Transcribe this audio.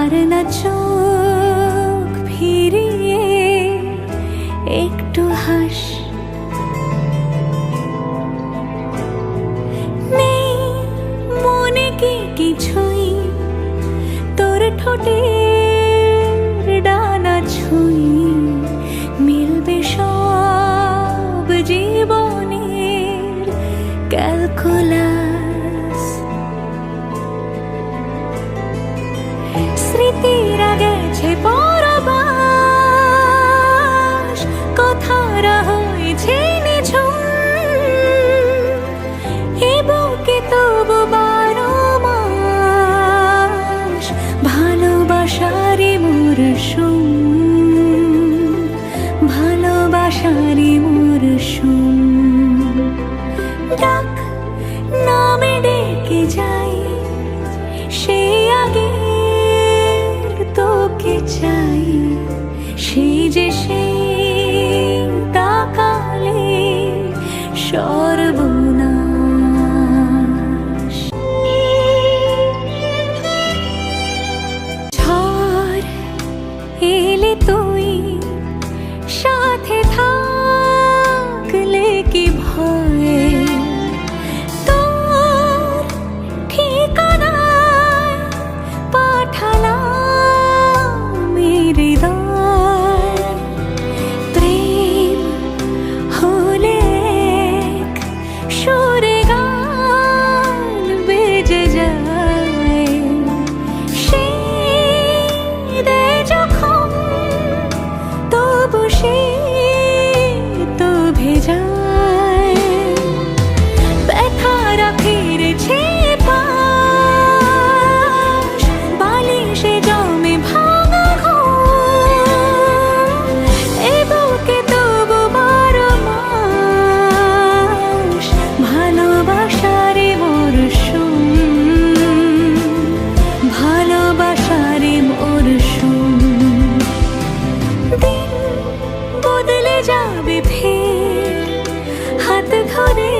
আর না চোখ ফিরিয়ে একটু হাস নেই মনে কি কিছুই তোর ঠোঁটের ডানা ছুঁই মিলবে সব জীবনের ক্যালকুলাস की যে সেই তাকালে সর্বনা এলে তুই যাবে ফের? হাত ধরে